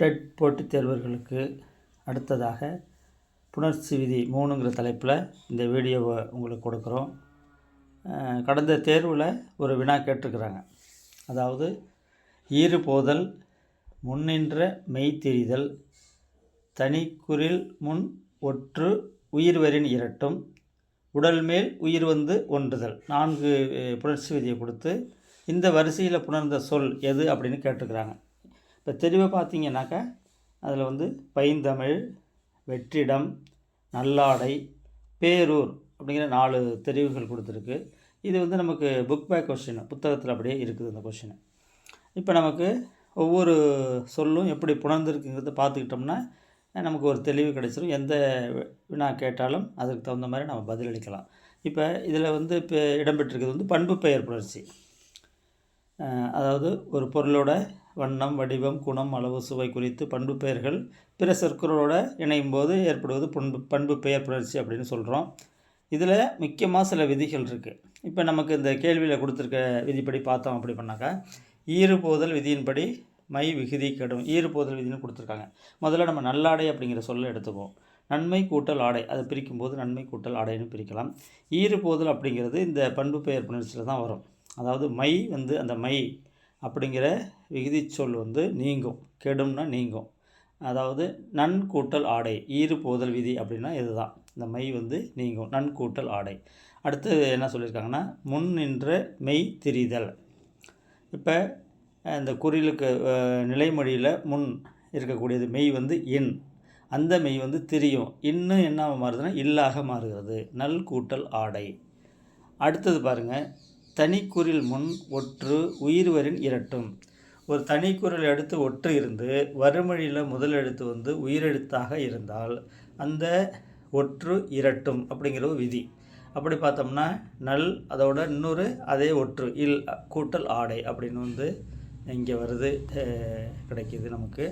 Dead போட்டித் தேர்வர்களுக்கு அடுத்ததாக புணர்ச்சி விதி மூணுங்கிற தலைப்பில் இந்த வீடியோவை உங்களுக்கு கொடுக்குறோம். கடந்த தேர்வில் ஒரு வினா கேட்டிருக்கிறாங்க. அதாவது ஈறு போதல் முன்னின்ற மெய்தெரிதல் தனிக்குறில் முன் ஒற்று உயிர்வரின் இரட்டும் உடல் மேல் உயிர் வந்து ஒன்றுதல். நான்கு புணர்ச்சி விதியை கொடுத்து இந்த வரிசையில் புணர்ந்த சொல் எது அப்படின்னு கேட்டிருக்கிறாங்க. இப்போ தெளிவாக பார்த்தீங்கன்னாக்கா அதில் வந்து பைந்தமிழ் வெற்றிடம் நல்லாடை பேரூர் அப்படிங்கிற நாலு தெரிவுகள் கொடுத்துருக்கு. இது வந்து நமக்கு புக் பேக் கொஷின் புத்தகத்தில் அப்படியே இருக்குது அந்த கொஷின் இப்போ நமக்கு ஒவ்வொரு சொல்லும் எப்படி புணர்ந்துருக்குங்கிறத பார்த்துக்கிட்டோம்னா நமக்கு ஒரு தெளிவு கிடைச்சிரும். எந்த வினா கேட்டாலும் அதுக்கு தகுந்த மாதிரி நம்ம பதிலளிக்கலாம். இப்போ இதில் வந்து இப்போ இடம்பெற்றிருக்கிறது வந்து பண்பு பெயர் புணர்ச்சி. அதாவது ஒரு பொருளோட வண்ணம் வடிவம் குணம் அளவு சுவை குறித்து பண்பு பெயர்கள் பிற சொற்களோட இணையும் போது ஏற்படுவது பண்பு பண்பு பெயர் புணர்ச்சி அப்படின்னு சொல்கிறோம் இதில் முக்கியமாக சில விதிகள் இருக்குது இப்போ நமக்கு இந்த கேள்வியில் கொடுத்துருக்க விதிப்படி பார்த்தோம் அப்படி பண்ணாக்கா ஈறுபோதல் விதியின்படி மை விகுதி கெடும். ஈறுபோதல் விதின்னு கொடுத்துருக்காங்க. முதல்ல நம்ம நல்லாடை அப்படிங்கிற சொல்ல எடுத்துக்குவோம். நன்மை கூட்டல் ஆடை அதை பிரிக்கும்போது நன்மை கூட்டல் ஆடைன்னு பிரிக்கலாம். ஈறுபோதல் அப்படிங்கிறது இந்த பண்பு பெயர் புணர்ச்சியில் தான் வரும். அதாவது மை வந்து அந்த மை அப்படிங்கிற விகுதி சொல் வந்து நீங்கும். கெடும்னா நீங்கும். அதாவது நன் கூட்டல் ஆடை ஈறு போதல் விதி அப்படின்னா இதுதான். இந்த மை வந்து நீங்கும். நன் கூட்டல் ஆடை. அடுத்து என்ன சொல்லியிருக்காங்கன்னா முன் நின்ற மெய் திரிதல். இப்போ இந்த குறிலுக்கு நிலைமொழியில் முன் இருக்கக்கூடியது மெய் வந்து இன். அந்த மெய் வந்து திரியும். இன்னும் என்ன மாறுதுன்னா இல்லாக மாறுகிறது. நல் கூட்டல் ஆடை. அடுத்தது பாருங்கள் தனிக்குறில் முன் ஒற்று உயிர்வரின் இரட்டும். ஒரு தனிக்குறில் எடுத்து ஒற்று இருந்து வறுமொழியில் முதல் எழுத்து வந்து உயிரெழுத்தாக இருந்தால் அந்த ஒற்று இரட்டும் அப்படிங்கிற ஒரு விதி. அப்படி பார்த்தோம்னா நல் அதோட இன்னொரு அதே ஒற்று இல் கூட்டல் ஆடை அப்படின்னு வந்து இங்கே வருது கிடைக்கிது நமக்கு.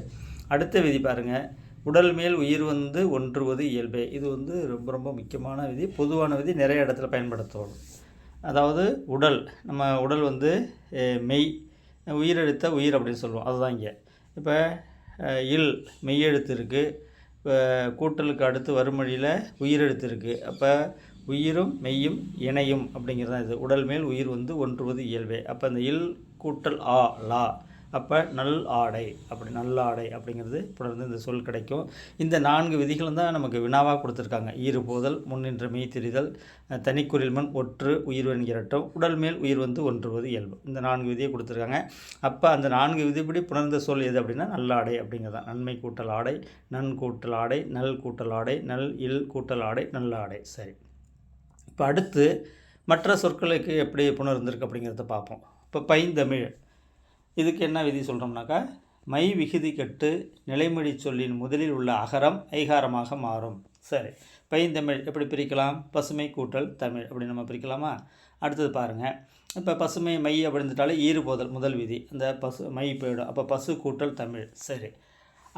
அடுத்த விதி பாருங்கள் உடல் மேல் உயிர் வந்து ஒன்றுவது இயல்பே. இது வந்து ரொம்ப ரொம்ப முக்கியமான விதி. பொதுவான விதி. நிறைய இடத்துல பயன்படுத்தணும் அதாவது உடல். நம்ம உடல் வந்து மெய் உயிரெழுத்த உயிர் அப்படின்னு சொல்லுவோம். அதுதான் இங்கே. இப்போ இல் மெய்யெழுத்து இருக்குது இப்போ கூட்டலுக்கு அடுத்து வறுமொழியில் உயிரெழுத்து இருக்குது அப்போ உயிரும் மெய்யும் இணையும் அப்படிங்கிறது தான் இது. உடல் மேல் உயிர் வந்து ஒன்றுவது இயல்பே. அப்போ அந்த இல் கூட்டல் ஆ லா. அப்போ நல் ஆடை. அப்படி நல்ல ஆடை அப்படிங்கிறது தொடர்ந்து இந்த சொல் கிடைக்கும். இந்த நான்கு விதிகளும் தான் நமக்கு வினாவாக கொடுத்துருக்காங்க. ஈறு போதல் முன்னின்ற மெய் திரிதல் அஹ், தனிக்குறில் மண் ஒற்று உயிர் என்கிறட்டும் உடல் மேல் உயிர் வந்து ஒன்றுவது இயல்பு. இந்த நான்கு விதியை கொடுத்துருக்காங்க. அப்போ அந்த நான்கு விதிப்படி புணர்ந்த சொல் எது அப்படின்னா நல்லாடை அப்படிங்கிறது தான் நன்மை கூட்டல் ஆடை நன் கூட்டல் ஆடை நல் கூட்டல் ஆடை நல் இல் கூட்டல் ஆடை நல்ல ஆடை. சரி. இப்போ அடுத்து மற்ற சொற்களுக்கு எப்படி புணர்ந்திருக்கு அப்படிங்கிறத பார்ப்போம். இப்போ பைந்தமிழ். இதுக்கு என்ன விதி சொல்கிறோம்னாக்கா மை விகுதி கெட்டு நிலைமொழி சொல்லின் முதலில் உள்ள அகரம் ஐகாரமாக மாறும். சரி பைந்தமிழ் எப்படி பிரிக்கலாம்? பசுமை கூட்டல் தமிழ் அப்படி நம்ம பிரிக்கலாமா? அடுத்தது பாருங்கள் இப்போ பசுமை மை அப்படின்னுட்டாலே ஈறுபோதல் முதல் விதி. அந்த பசு மை போயிடும். அப்போ பசு கூட்டல் தமிழ். சரி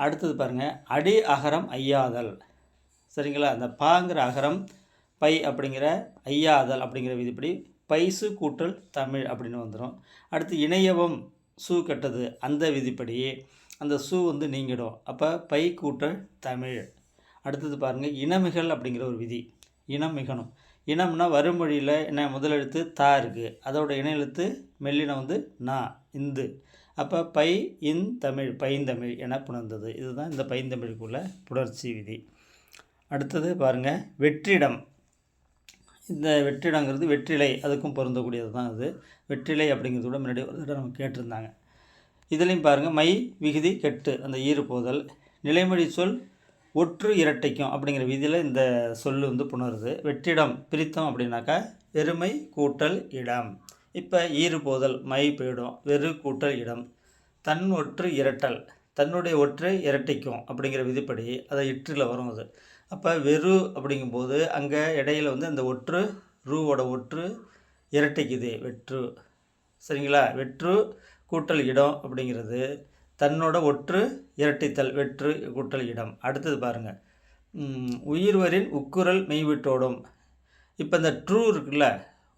அடுத்தது பாருங்கள் அடி அகரம் ஐயாதல். சரிங்களா? அந்த பாங்கிற அகரம் பை அப்படிங்கிற ஐயாதல் அப்படிங்கிற விதிப்படி பைசு கூட்டல் தமிழ் அப்படின்னு வந்துடும் அடுத்து இணையவம் சூ கெட்டது அந்த விதிப்படி அந்த சூ வந்து நீங்கிடும். அப்போ பை கூட்டல் தமிழ். அடுத்தது பாருங்கள் இனமிகள் அப்படிங்கிற ஒரு விதி. இனம் மிகணும். இனம்னா வறுமொழியில் என்ன முதலெழுத்து தா இருக்குது அதோட இணையெழுத்து மெல்லினம் வந்து நா இந்து. அப்போ பை இன் தமிழ் பைந்தமிழ் என புணர்ந்தது. இதுதான் இந்த பைந்தமிழுக்குள்ள புணர்ச்சி விதி. அடுத்தது பாருங்கள் வெற்றிடம். இந்த வெற்றிடங்கிறது வெற்றிலை அதுக்கும் பொருந்தக்கூடியது தான் அது. வெற்றிலை அப்படிங்கிறது கூட முன்னாடி ஒரு தடவை நம்ம கேட்டிருந்தாங்க. இதுலேயும் பாருங்கள் மை விகுதி கெட்டு அந்த ஈறு போதல். நிலைமொழி சொல் ஒற்று இரட்டைக்கும் அப்படிங்கிற விதியில் இந்த சொல் வந்து புணருது. வெற்றிடம் பிரித்தோம் அப்படின்னாக்கா வெறுமை கூட்டல் இடம். இப்போ ஈறு போதல் மை போயிடும். வெறு கூட்டல் இடம். தன் ஒற்று இரட்டல் தன்னுடைய ஒற்றை இரட்டைக்கும் அப்படிங்கிற விதிப்படி அதை இற்றில் வரும் அது. அப்போ வெறு அப்படிங்கும்போது அங்கே இடையில வந்து அந்த ஒற்று ரூவோட ஒற்று இரட்டைக்குது. வெற்று. சரிங்களா? வெற்று கூட்டல் இடம் அப்படிங்கிறது தன்னோட ஒற்று இரட்டைத்தல் வெற்று கூட்டல் இடம். அடுத்தது பாருங்கள் உயிர்வரின் உக்குரல் மெய்விட்டோடும். இப்போ இந்த ட்ரூ இருக்குல்ல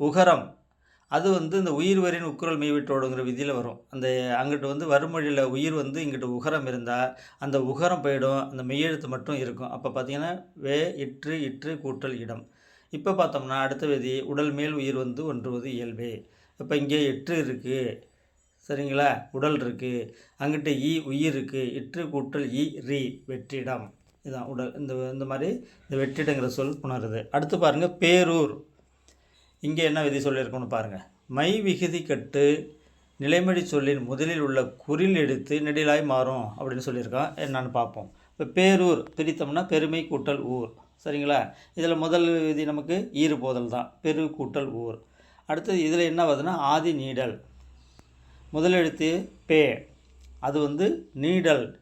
உகரம் அது வந்து இந்த உயிர் வரின் உக்குரல் மெய்விட்டோடுங்கிற விதியில் வரும். அந்த அங்கிட்டு வந்து வறுமொழியில் உயிர் வந்து இங்கிட்டு உகரம் இருந்தால் அந்த உகரம் போயிடும் அந்த மெய்யெழுத்து மட்டும் இருக்கும். அப்போ பார்த்தீங்கன்னா வே இற்று இற்று கூட்டல் இடம். இப்போ பார்த்தோம்னா அடுத்த விதி உடல் மேல் உயிர் வந்து ஒன்றுவது இயல்பே. இப்போ இங்கே எட்டு இருக்குது சரிங்களா? உடல் இருக்குது அங்கிட்ட ஈ உயிர் இருக்குது இற்று கூட்டல் ஈ ரி வெற்றிடம். இதுதான் உடல். இந்த இந்த மாதிரி இந்த வெற்றிடங்கிற சொல் புணருது. அடுத்து பாருங்கள் பேரூர். இங்கே என்ன விதி சொல்லியிருக்கோன்னு பாருங்கள் மை விகுதி கட்டு நிலைமடி சொல்லின் முதலில் உள்ள குறில் எடுத்து நெடிலாய் மாறும் அப்படின்னு சொல்லியிருக்கான் என்னான்னு பார்ப்போம். இப்போ பேரூர் பிரித்தோம்னா பெருமை கூட்டல் ஊர். சரிங்களா? இதில் முதல் விதி நமக்கு ஈறு போதல் தான். பெரு கூட்டல் ஊர். அடுத்தது இதில் என்ன வருதுன்னா ஆதி நீடல். முதலெழுத்து பே. அது வந்து நீடல்.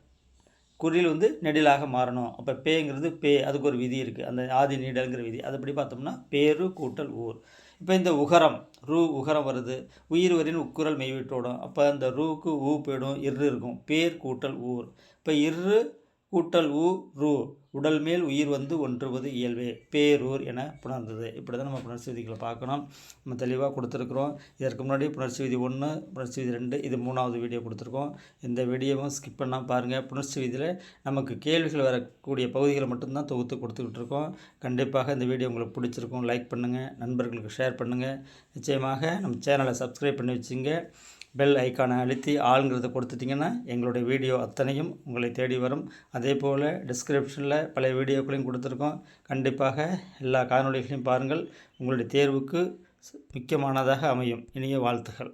குறில் வந்து நெடிலாக மாறணும். அப்போ பேங்கிறது பே. அதுக்கு ஒரு விதி இருக்குது அந்த ஆதி நீடல்ங்கிற விதி. அதுபடி பார்த்தோம்னா பேரு கூட்டல் ஊர். இப்போ இந்த உகரம் ரூ உகரம் வருது. உயிர் வரின் உக்குரல் மெய்விட்டோடும் அப்போ அந்த ரூக்கு ஊ போயிடும். இரு இருக்கும். பேர் கூட்டல் ஊர். இப்போ இரு கூட்டல் ஊ ரூ. உடல் மேல் உயிர் வந்து ஒன்றுவது இயல்பே. பேரூர் என புணர்ந்தது. இப்படி தான் நம்ம புணர்ச்சி விதிகளை பார்க்கணும். நம்ம தெளிவாக கொடுத்துருக்குறோம். இதற்கு முன்னாடி புணர்ச்சி விதி ஒன்று புணர்ச்சி விதி ரெண்டு இது மூணாவது வீடியோ கொடுத்துருக்கோம். இந்த வீடியோவும் ஸ்கிப் பண்ணால் பாருங்கள் புணர்ச்சி விதியில் நமக்கு கேள்விகள் வரக்கூடிய பகுதிகளை மட்டும்தான் தொகுத்து கொடுத்துக்கிட்டு இருக்கோம். கண்டிப்பாக இந்த வீடியோ உங்களுக்கு பிடிச்சிருக்கும். லைக் பண்ணுங்கள் நண்பர்களுக்கு ஷேர் பண்ணுங்கள் நிச்சயமாக நம்ம சேனலை சப்ஸ்கிரைப் பண்ணி வச்சுங்க. பெல் ஐக்கானை அழுத்தி ஆளுங்கிறத கொடுத்துட்டிங்கன்னா எங்களுடைய வீடியோ அத்தனையும் உங்களை தேடி வரும். அதே போல் டிஸ்கிரிப்ஷனில் பழைய வீடியோக்களையும் கொடுத்துருக்கோம். கண்டிப்பாக எல்லா காணொளிகளையும் பாருங்கள். உங்களுடைய தேர்வுக்கு முக்கியமானதாக அமையும். இனிய வாழ்த்துகள்